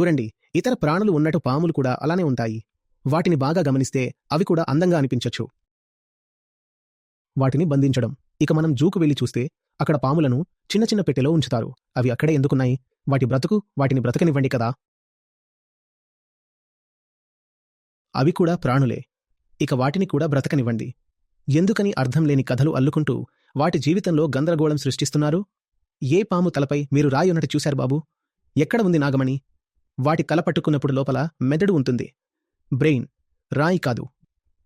చూడండి ఇతర ప్రాణులు ఉన్నట్టు పాములు కూడా అలానే ఉంటాయి. వాటిని బాగా గమనిస్తే అవి కూడా అందంగా అనిపించచ్చు. వాటిని బంధించడం. ఇక మనం జూకు వెళ్ళి చూస్తే అక్కడ పాములను చిన్న చిన్న పెట్టెలో ఉంచుతారు. అవి అక్కడే ఎందుకున్నాయి? వాటి బ్రతుకు వాటిని బ్రతకనివ్వండి కదా. అవి కూడా ప్రాణులే. ఇక వాటిని కూడా బ్రతకనివ్వండి. ఎందుకని అర్థం లేని కథలు అల్లుకుంటూ వాటి జీవితంలో గందరగోళం సృష్టిస్తున్నారు? ఏ పాము తలపై మీరు రాయున్నట్టు చూశారు బాబు? ఎక్కడ ఉంది నాగమణి? వాటి కల పట్టుకున్నప్పుడు లోపల మెదడు ఉంటుంది. బ్రెయిన్ రాయి కాదు.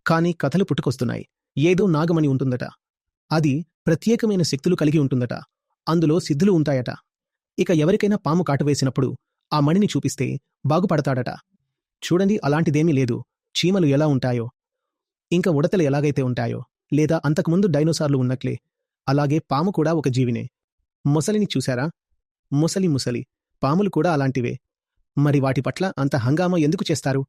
కాని కథలు పుట్టుకొస్తున్నాయి. ఏదో నాగమణి ఉంటుందట. అది ప్రత్యేకమైన శక్తులు కలిగి ఉంటుందట. అందులో సిద్ధులు ఉంటాయట. ఇక ఎవరికైనా పాము కాటవేసినప్పుడు ఆ మణిని చూపిస్తే బాగుపడతాడట. చూడండి అలాంటిదేమీ లేదు. చీమలు ఎలా ఉంటాయో. ఇంకా ఉడతలు ఎలాగైతే ఉంటాయో. లేదా అంతకుముందు డైనోసార్లు ఉన్నట్లే. అలాగే పాము కూడా ఒక జీవినే. మొసలిని చూశారా? ముసలి ముసలి. పాములు కూడా అలాంటివే. మరి వాటి పట్ల అంత హంగామా ఎందుకు చేస్తారు?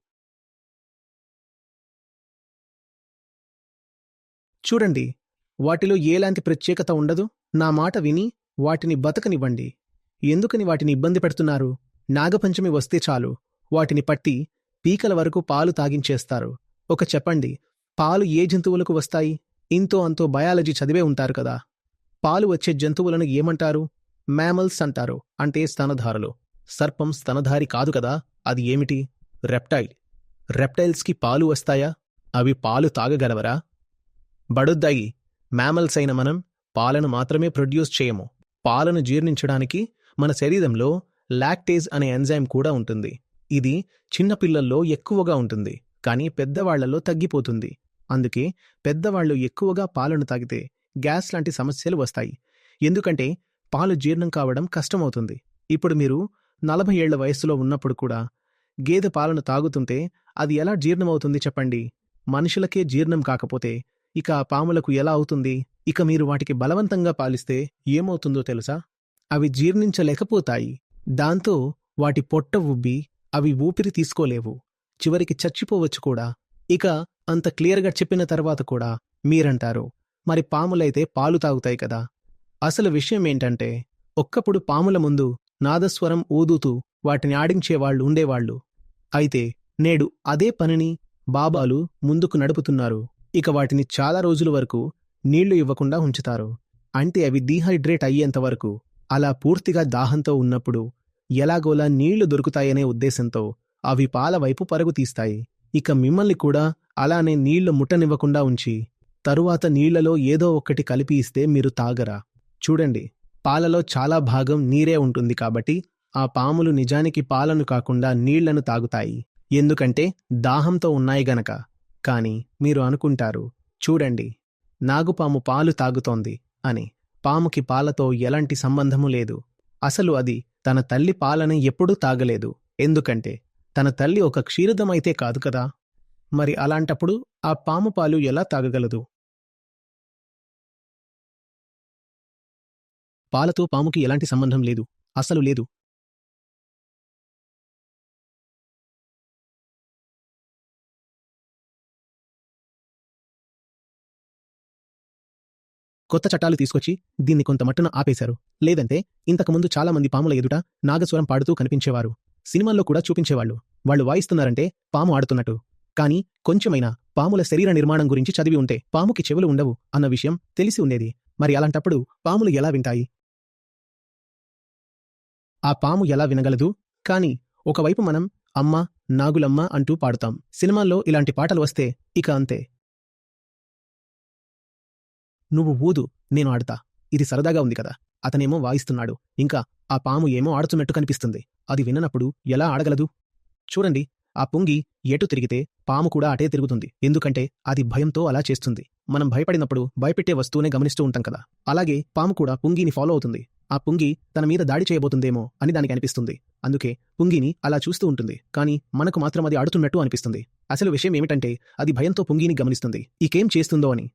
చూడండి వాటిలో ఏలాంటి ప్రత్యేకత ఉండదు. నా మాట విని వాటిని బతకనివ్వండి. ఎందుకని వాటిని ఇబ్బంది పెడుతున్నారు? నాగపంచమి వస్తే చాలు. వాటిని పట్టి పీకల వరకు పాలు తాగించేస్తారు. ఒక చెప్పండి పాలు ఏ జంతువులకు వస్తాయి? ఇంతో అంతో బయాలజీ చదివే ఉంటారు కదా. పాలు వచ్చే జంతువులను ఏమంటారు? మ్యామల్స్ అంటారు అంటే స్తనధారులు. సర్పం స్తనధారి కాదు కదా అది ఏమిటి? రెప్టైల్. రెప్టైల్స్కి పాలు వస్తాయా? అవి పాలు తాగగలవరా? బడుద్దాయి మ్యామల్స్ అయిన మనం పాలను మాత్రమే ప్రొడ్యూస్ చేయము. పాలను జీర్ణించడానికి మన శరీరంలో లాక్టేజ్ అనే ఎంజైమ్ కూడా ఉంటుంది. ఇది చిన్నపిల్లల్లో ఎక్కువగా ఉంటుంది కానీ పెద్దవాళ్ళలో తగ్గిపోతుంది. అందుకే పెద్దవాళ్ళు ఎక్కువగా పాలను తాగితే గ్యాస్ లాంటి సమస్యలు వస్తాయి. ఎందుకంటే పాలు జీర్ణం కావడం కష్టమవుతుంది. ఇప్పుడు మీరు నలభై ఏళ్ళ వయస్సులో ఉన్నప్పుడు కూడా గేదె పాలను తాగుతుంటే అది ఎలా జీర్ణమవుతుంది చెప్పండి. మనుషులకే జీర్ణం కాకపోతే ఇక ఆ పాములకు ఎలా అవుతుంది? ఇక మీరు వాటికి బలవంతంగా పాలిస్తే ఏమవుతుందో తెలుసా? అవి జీర్ణించలేకపోతాయి. దాంతో వాటి పొట్ట ఉబ్బి అవి ఊపిరి తీసుకోలేవు. చివరికి చచ్చిపోవచ్చు కూడా. ఇక అంత క్లియర్గా చెప్పిన తర్వాత కూడా మీరంటారు మరి పాములైతే పాలు తాగుతాయి కదా? అసలు విషయం ఏంటంటే ఒక్కప్పుడు పాముల ముందు నాదస్వరం ఊదుతూ వాటిని ఆడించేవాళ్ళు ఉండేవాళ్ళు అయితే నేడు అదే పనిని బాబాలు ముందుకు నడుపుతున్నారు. ఇక వాటిని చాలా రోజుల వరకు నీళ్ళు ఇవ్వకుండా ఉంచుతారు. అంటే అవి డీహైడ్రేట్ అయ్యేంత వరకు అలా పూర్తిగా దాహంతో ఉన్నప్పుడు ఎలాగోలా నీళ్ళు దొరుకుతాయనే ఉద్దేశంతో అవి పాల వైపు పరుగు తీస్తాయి. ఇక మిమ్మల్ని కూడా అలానే నీళ్ళు ముట్టనివ్వకుండా ఉంచి తరువాత నీళ్ళలో ఏదో ఒక్కటి కలిపి ఇస్తే మీరు తాగరా. చూడండి. పాలలో చాలా భాగం నీరే ఉంటుంది కాబట్టి ఆ పాములు నిజానికి పాలను కాకుండా నీళ్ళను తాగుతాయి. ఎందుకంటే దాహంతో ఉన్నాయి గనక. కాని మీరు అనుకుంటారు చూడండి నాగుపాము పాలు తాగుతోంది అని. పాముకి పాలతో ఎలాంటి సంబంధము లేదు. అసలు అది తన తల్లి పాలని ఎప్పుడూ తాగలేదు. ఎందుకంటే తన తల్లి ఒక క్షీరదమైతే కాదు కదా. మరి అలాంటప్పుడు ఆ పాము పాలు ఎలా తాగగలదు? పాలతో పాముకి ఎలాంటి సంబంధం లేదు. అస్సలు లేదు. కొత్త చట్టాలు తీసుకొచ్చి దీన్ని కొంత మట్టున ఆపేశారు. లేదంటే ఇంతకుముందు చాలా మంది పాముల ఎదుట నాగస్వరం పాడుతూ కనిపించేవారు. సినిమాల్లో కూడా చూపించేవాళ్ళు వాళ్ళు వాయిస్తున్నారంటే పాము ఆడుతున్నట్టు. కానీ కొంచెమైనా పాముల శరీర నిర్మాణం గురించి చదివి ఉంటే పాముకి చెవులు ఉండవు అన్న విషయం తెలిసి ఉండేది. మరి అలాంటప్పుడు పాములు ఎలా వింటాయి? ఆ పాము ఎలా వినగలదు? కాని ఒకవైపు మనం అమ్మ నాగులమ్మ అంటూ పాడుతాం. సినిమాల్లో ఇలాంటి పాటలు వస్తే ఇక అంతే. నువ్వు ఊదు నేను ఆడతా. ఇది సరదాగా ఉంది కదా? అతనేమో వాయిస్తున్నాడు. ఇంకా ఆ పాము ఏమో ఆడుతున్నట్టు కనిపిస్తుంది. అది విననప్పుడు ఎలా ఆడగలదు? చూడండి ఆ పుంగి ఎటు తిరిగితే పాము కూడా అటే తిరుగుతుంది. ఎందుకంటే అది భయంతో అలా చేస్తుంది. మనం భయపడినప్పుడు భయపెట్టే వస్తువునే గమనిస్తూ ఉంటాం కదా? అలాగే పాము కూడా పుంగిని ఫాలో అవుతుంది. ఆ పుంగి తన మీద దాడి చేయబోతుందేమో అని దానికి అనిపిస్తుంది. అందుకే పుంగిని అలా చూస్తూ ఉంటుంది. కానీ మనకు మాత్రం అది ఆడుతున్నట్టు అనిపిస్తుంది. అసలు విషయం ఏమిటంటే అది భయంతో పుంగిని గమనిస్తుంది. ఈకేం చేస్తుందో అని.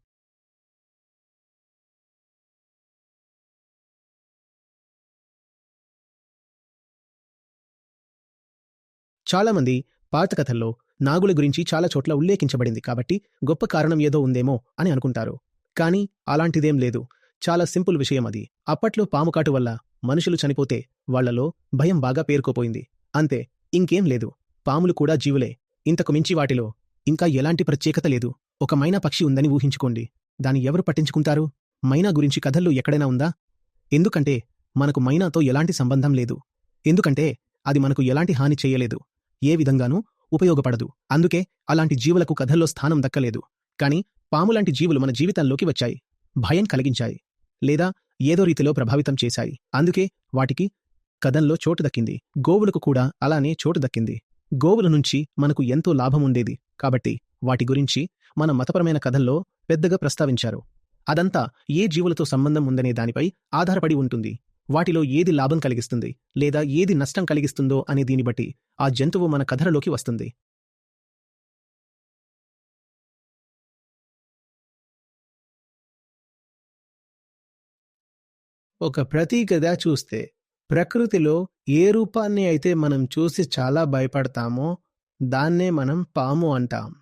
చాలామంది పాత కథల్లో నాగుల గురించి చాలా చోట్ల ఉల్లేఖించబడింది కాబట్టి గొప్ప కారణం ఏదో ఉందేమో అని అనుకుంటారు. కానీ అలాంటిదేం లేదు. చాలా సింపుల్ విషయం అది. అప్పట్లో పాముకాటు వల్ల మనుషులు చనిపోతే వాళ్ళలో భయం బాగా పేరుకోపోయింది. అంతే ఇంకేం లేదు. పాములు కూడా జీవులే. ఇంతకు మించి వాటిలో ఇంకా ఎలాంటి ప్రత్యేకత లేదు. ఒక మైనా పక్షి ఉందని ఊహించుకోండి. దాని ఎవరు పట్టించుకుంటారు? మైనా గురించి కథల్లో ఎక్కడైనా ఉందా? ఎందుకంటే మనకు మైనాతో ఎలాంటి సంబంధం లేదు. ఎందుకంటే అది మనకు ఎలాంటి హాని చేయలేదు. ఏ విధంగానూ ఉపయోగపడదు. అందుకే అలాంటి జీవులకు కథల్లో స్థానం దక్కలేదు. కాని పాములాంటి జీవులు మన జీవితంలోకి వచ్చాయి. భయం కలిగించాయి. లేదా ఏదో రీతిలో ప్రభావితం చేశాయి. అందుకే వాటికి కథంలో చోటు దక్కింది. గోవులకు కూడా అలానే చోటు దక్కింది. గోవుల నుంచి మనకు ఎంతో లాభం ఉండేది. కాబట్టి వాటి గురించి మన మతపరమైన కథల్లో పెద్దగా ప్రస్తావించారు. అదంతా ఏ జీవులతో సంబంధం ఉందనే దానిపై ఆధారపడి ఉంటుంది. వాటిలో ఏది లాభం కలిగిస్తుంది లేదా ఏది నష్టం కలిగిస్తుందో అనే దీన్ని బట్టి ఆ జంతువు మన కథలలోకి వస్తుంది. ఒక ప్రతీకగా చూస్తే ప్రకృతిలో ఏ రూపాన్ని అయితే మనం చూసి చాలా భయపడతామో దాన్నే మనం పాము అంటాం.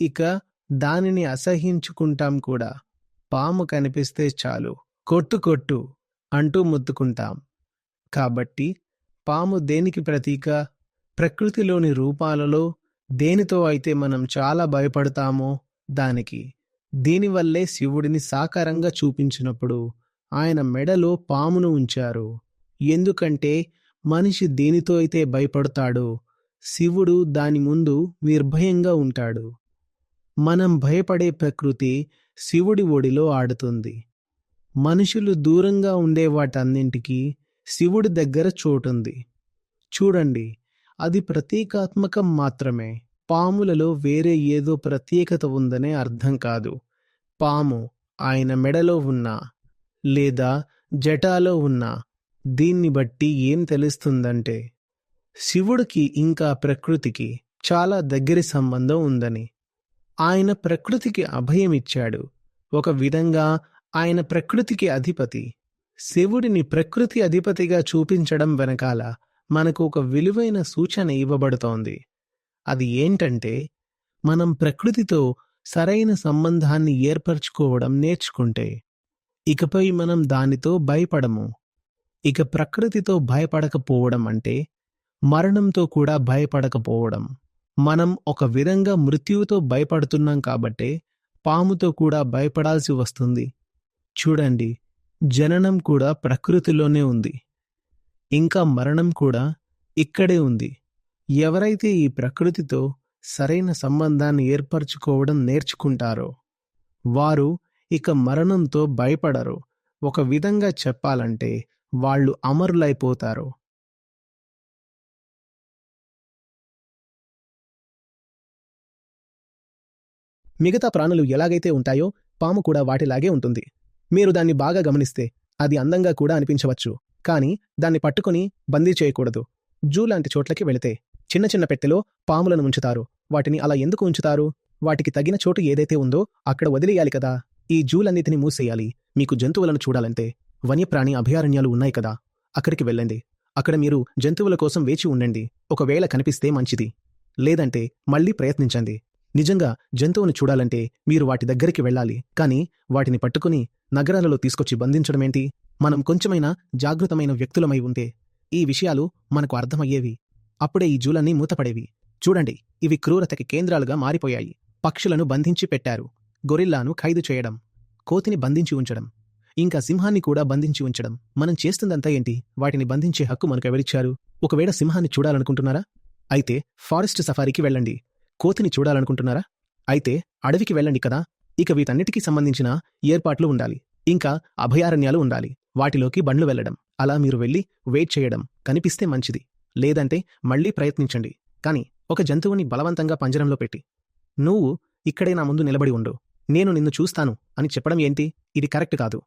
ఇక దానిని అసహించుకుంటాం కూడా. పాము కనిపిస్తే చాలు కొట్టు కొట్టు అంటూ ముద్దుకుంటాం. కాబట్టి పాము దేనికి ప్రతీక? ప్రకృతిలోని రూపాలలో దేనితో అయితే మనం చాలా భయపడతామో దానికి. దీనివల్లే శివుడిని సాకారంగా చూపించినప్పుడు ఆయన మెడలో పామును ఉంచారు. ఎందుకంటే మనిషి దేనితో అయితే భయపడతాడో శివుడు దాని ముందు నిర్భయంగా ఉంటాడు. మనం భయపడే ప్రకృతి శివుడి ఒడిలో ఆడుతుంది. మనుషులు దూరంగా ఉండే వాటన్నింటికీ శివుడి దగ్గర చోటుంది. చూడండి అది ప్రతీకాత్మకం మాత్రమే. పాములలో వేరే ఏదో ప్రత్యేకత ఉందనే అర్థం కాదు. పాము ఆయన మెడలో ఉన్నా లేదా జటాలో ఉన్నా దీన్ని బట్టి ఏం తెలుస్తుందంటే శివుడికి ఇంకా ప్రకృతికి చాలా దగ్గరి సంబంధం ఉందని. ఆయన ప్రకృతికి అభయమిచ్చాడు. ఒక విధంగా ఆయన ప్రకృతికి అధిపతి. శివుడిని ప్రకృతి అధిపతిగా చూపించడం వెనకాల మనకు ఒక విలువైన సూచన ఇవ్వబడుతోంది. అది ఏంటంటే మనం ప్రకృతితో సరైన సంబంధాన్ని ఏర్పరచుకోవడం నేర్చుకుంటే ఇకపై మనం దానితో భయపడము. ఇక ప్రకృతితో భయపడకపోవడం అంటే మరణంతో కూడా భయపడకపోవడం. మనం ఒక విధంగా మృత్యువుతో భయపడుతున్నాం కాబట్టే పాముతో కూడా భయపడాల్సి వస్తుంది. చూడండి జననం కూడా ప్రకృతిలోనే ఉంది. ఇంకా మరణం కూడా ఇక్కడే ఉంది. ఎవరైతే ఈ ప్రకృతితో సరైన సంబంధాన్ని ఏర్పరచుకోవడం నేర్చుకుంటారో వారు ఇక మరణంతో భయపడరు. ఒక విధంగా చెప్పాలంటే వాళ్ళు అమరులైపోతారు. మిగతా ప్రాణులు ఎలాగైతే ఉంటాయో పాము కూడా వాటిలాగే ఉంటుంది. మీరు దాన్ని బాగా గమనిస్తే అది అందంగా కూడా అనిపించవచ్చు. కానీ దాన్ని పట్టుకుని బందీ చేయకూడదు. జూ లాంటి చోట్లకి వెళితే చిన్న చిన్న పెట్టెలో పాములను ఉంచుతారు. వాటిని అలా ఎందుకు ఉంచుతారు? వాటికి తగిన చోటు ఏదైతే ఉందో అక్కడ వదిలేయాలి కదా. ఈ జూలన్నిటిని మూసేయాలి. మీకు జంతువులను చూడాలంటే వన్యప్రాణి అభయారణ్యాలు ఉన్నాయి కదా. అక్కడికి వెళ్ళండి. అక్కడ మీరు జంతువుల కోసం వేచి ఉండండి. ఒకవేళ కనిపిస్తే మంచిది. లేదంటే మళ్ళీ ప్రయత్నించండి. నిజంగా జంతువును చూడాలంటే మీరు వాటి దగ్గరికి వెళ్ళాలి. కానీ వాటిని పట్టుకుని నగరాలలో తీసుకొచ్చి బంధించడమేంటి? మనం కొంచెమైనా జాగృతమైన వ్యక్తులమై ఉంటే ఈ విషయాలు మనకు అర్థమయ్యేవి. అప్పుడే ఈ జూలన్నీ మూతపడేవి. చూడండి ఇవి క్రూరతకి కేంద్రాలుగా మారిపోయాయి. పక్షులను బంధించి పెట్టారు. గొరిల్లాను ఖైదు చేయడం. కోతిని బంధించి ఉంచడం ఇంకా సింహాన్ని కూడా బంధించి ఉంచడం. మనం చేస్తుందంతా ఏంటి? వాటిని బంధించే హక్కు మనకు ఎవరిచ్చారు ఒకవేళ సింహాన్ని చూడాలనుకుంటున్నారా? అయితే ఫారెస్ట్ సఫారీకి వెళ్ళండి. కోతిని చూడాలనుకుంటున్నారా? అయితే అడవికి వెళ్ళండి కదా. ఇక వీటన్నిటికీ సంబంధించిన ఏర్పాట్లు ఉండాలి. ఇంకా అభయారణ్యాలు ఉండాలి. వాటిలోకి బండ్లు వెళ్ళడం. అలా మీరు వెళ్ళి వెయిట్ చేయడం కనిపిస్తే మంచిది. లేదంటే మళ్ళీ ప్రయత్నించండి. కాని ఒక జంతువుని బలవంతంగా పంజరంలో పెట్టి నువ్వు ఇక్కడే నా ముందు నిలబడి ఉండు. నేను నిన్ను చూస్తాను. అని చెప్పడం ఏంటి? ఇది కరెక్ట్ కాదు.